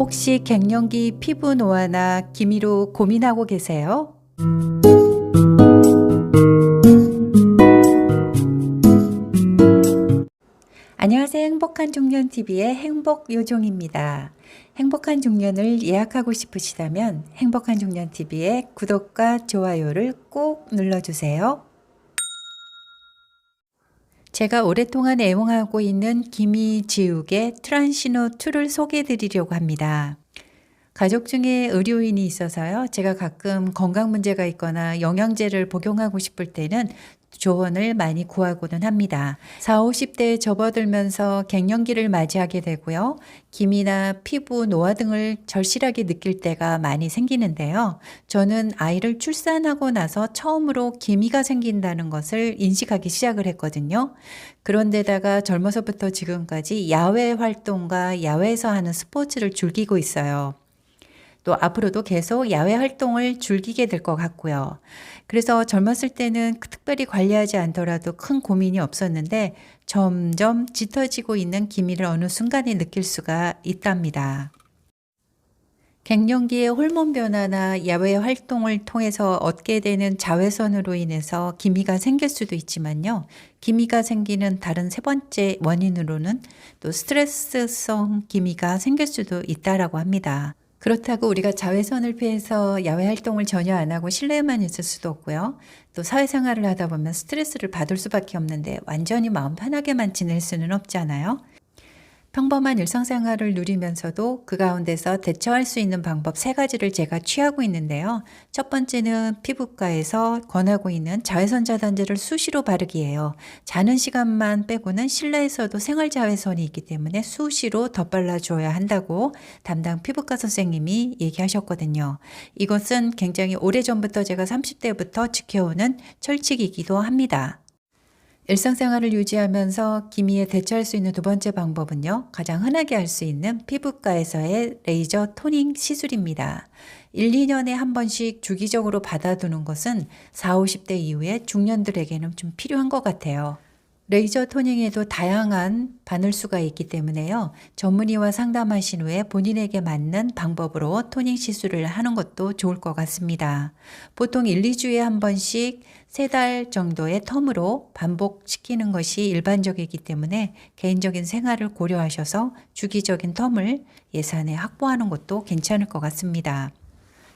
혹시 갱년기 피부 노화나 기미로 고민하고 계세요? 안녕하세요. 행복한 중년 TV의 행복 요정입니다. 행복한 중년을 예약하고 싶으시다면 행복한 중년 TV의 구독과 좋아요를 꼭 눌러 주세요. 제가 오랫동안 애용하고 있는 지우개 트란시노 2를 소개해 드리려고 합니다. 가족 중에 의료인이 있어서요. 제가 가끔 건강 문제가 있거나 영양제를 복용하고 싶을 때는 조언을 많이 구하고는 합니다. 4, 50대에 접어들면서 갱년기를 맞이하게 되고요. 기미나 피부 노화 등을 절실하게 느낄 때가 많이 생기는데요. 저는 아이를 출산하고 나서 처음으로 기미가 생긴다는 것을 인식하기 시작을 했거든요. 그런데다가 젊어서부터 지금까지 야외 활동과 야외에서 하는 스포츠를 즐기고 있어요. 또 앞으로도 계속 야외 활동을 즐기게 될 것 같고요. 그래서 젊었을 때는 특별히 관리하지 않더라도 큰 고민이 없었는데 점점 짙어지고 있는 기미를 어느 순간에 느낄 수가 있답니다. 갱년기의 호르몬 변화나 야외 활동을 통해서 얻게 되는 자외선으로 인해서 기미가 생길 수도 있지만요. 기미가 생기는 다른 세 번째 원인으로는 또 스트레스성 기미가 생길 수도 있다라고 합니다. 그렇다고 우리가 자외선을 피해서 야외 활동을 전혀 안 하고 실내에만 있을 수도 없고요. 또 사회생활을 하다 보면 스트레스를 받을 수밖에 없는데 완전히 마음 편하게만 지낼 수는 없잖아요. 평범한 일상생활을 누리면서도 그 가운데서 대처할 수 있는 방법 세 가지를 제가 취하고 있는데요. 첫 번째는 피부과에서 권하고 있는 자외선 차단제를 수시로 바르기예요. 자는 시간만 빼고는 실내에서도 생활 자외선이 있기 때문에 수시로 덧발라 줘야 한다고 담당 피부과 선생님이 얘기하셨거든요. 이것은 굉장히 오래전부터 제가 30대부터 지켜오는 철칙이기도 합니다. 일상생활을 유지하면서 기미에 대처할 수 있는 두 번째 방법은요. 가장 흔하게 할 수 있는 피부과에서의 레이저 토닝 시술입니다. 1, 2년에 한 번씩 주기적으로 받아두는 것은 4, 50대 이후에 중년들에게는 좀 필요한 것 같아요. 레이저 토닝에도 다양한 바늘수가 있기 때문에요. 전문의와 상담하신 후에 본인에게 맞는 방법으로 토닝 시술을 하는 것도 좋을 것 같습니다. 보통 1, 2주에 한 번씩 3달 정도의 텀으로 반복시키는 것이 일반적이기 때문에 개인적인 생활을 고려하셔서 주기적인 텀을 예산에 확보하는 것도 괜찮을 것 같습니다.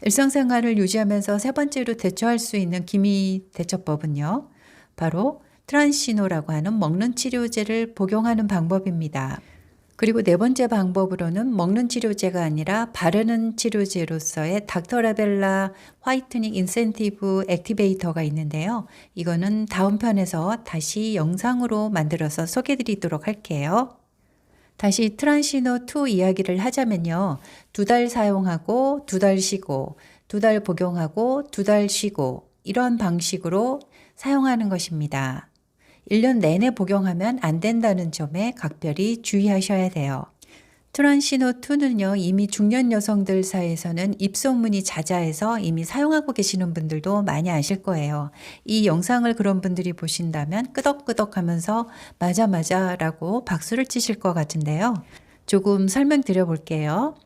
일상생활을 유지하면서 세 번째로 대처할 수 있는 기미 대처법은요. 바로 트란시노라고 하는 먹는 치료제를 복용하는 방법입니다. 그리고 네 번째 방법으로는 먹는 치료제가 아니라 바르는 치료제로서의 닥터라벨라 화이트닝 인센티브 액티베이터가 있는데요. 이거는 다음 편에서 다시 영상으로 만들어서 소개해 드리도록 할게요. 다시 트란시노 2 이야기를 하자면요. 두 달 사용하고 두 달 쉬고 두 달 복용하고 두 달 쉬고 이런 방식으로 사용하는 것입니다. 1년 내내 복용하면 안 된다는 점에 각별히 주의하셔야 돼요. 트란시노2는요, 이미 중년 여성들 사이에서는 입소문이 자자해서 이미 사용하고 계시는 분들도 많이 아실 거예요. 이 영상을 그런 분들이 보신다면 끄덕끄덕 하면서 맞아, 맞아 라고 박수를 치실 것 같은데요. 조금 설명드려 볼게요.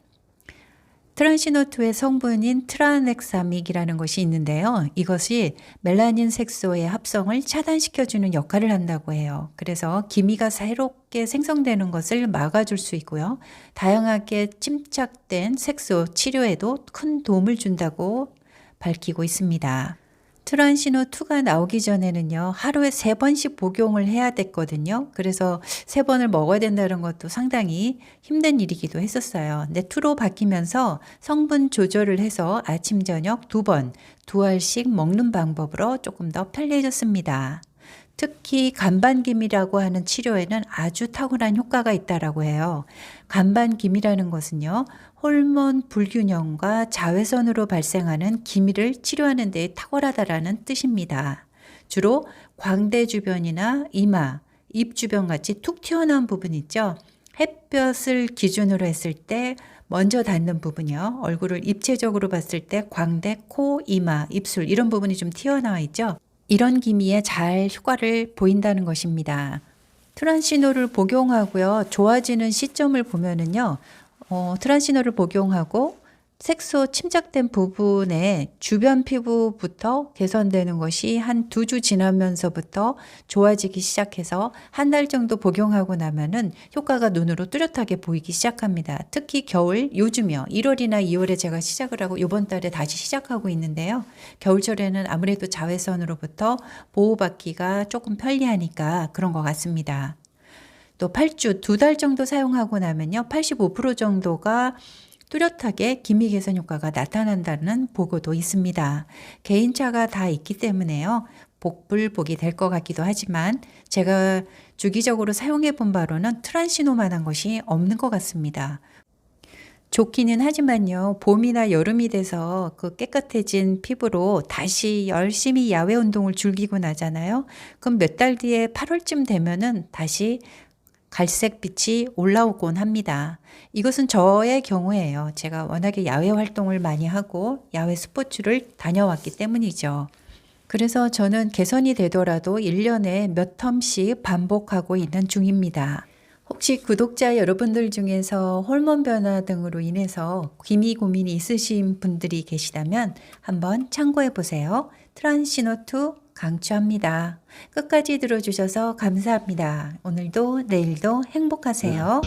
트란시노2의 성분인 트라넥사믹이라는 것이 있는데요. 이것이 멜라닌 색소의 합성을 차단시켜주는 역할을 한다고 해요. 그래서 기미가 새롭게 생성되는 것을 막아줄 수 있고요. 다양하게 침착된 색소 치료에도 큰 도움을 준다고 밝히고 있습니다. 트란시노 2가 나오기 전에는요, 하루에 세 번씩 복용을 해야 됐거든요. 그래서 세 번을 먹어야 된다는 것도 상당히 힘든 일이기도 했었어요. 근데 2로 바뀌면서 성분 조절을 해서 아침, 저녁 두 번, 두 알씩 먹는 방법으로 조금 더 편리해졌습니다. 특히 간반기미라고 하는 치료에는 아주 탁월한 효과가 있다라고 해요. 간반기미라는 것은요, 호르몬 불균형과 자외선으로 발생하는 기미를 치료하는 데 탁월하다라는 뜻입니다. 주로 광대 주변이나 이마, 입 주변 같이 툭 튀어나온 부분 있죠. 햇볕을 기준으로 했을 때 먼저 닿는 부분이요. 얼굴을 입체적으로 봤을 때 광대, 코, 이마, 입술 이런 부분이 좀 튀어나와 있죠. 이런 기미에 잘 효과를 보인다는 것입니다. 트란시노를 복용하고요. 좋아지는 시점을 보면은요. 어, 트란시노를 복용하고 색소 침착된 부분에 주변 피부부터 개선되는 것이 한 두 주 지나면서부터 좋아지기 시작해서 한 달 정도 복용하고 나면은 효과가 눈으로 뚜렷하게 보이기 시작합니다. 특히 겨울 요즘이요. 1월이나 2월에 제가 시작을 하고 이번 달에 다시 시작하고 있는데요. 겨울철에는 아무래도 자외선으로부터 보호받기가 조금 편리하니까 그런 것 같습니다. 또 8주 두 달 정도 사용하고 나면요. 85% 정도가 뚜렷하게 기미 개선 효과가 나타난다는 보고도 있습니다. 개인차가 다 있기 때문에요. 복불복이 될 것 같기도 하지만 제가 주기적으로 사용해 본 바로는 트란시노만한 것이 없는 것 같습니다. 좋기는 하지만요. 봄이나 여름이 돼서 그 깨끗해진 피부로 다시 열심히 야외 운동을 즐기고 나잖아요. 그럼 몇 달 뒤에 8월쯤 되면은 다시 갈색빛이 올라오곤 합니다. 이것은 저의 경우예요. 제가 워낙에 야외 활동을 많이 하고 야외 스포츠를 다녀왔기 때문이죠. 그래서 저는 개선이 되더라도 1년에 몇 텀씩 반복하고 있는 중입니다. 혹시 구독자 여러분들 중에서 호르몬 변화 등으로 인해서 기미 고민이 있으신 분들이 계시다면 한번 참고해 보세요. 트란시노2 강추합니다. 끝까지 들어주셔서 감사합니다. 오늘도 내일도 행복하세요.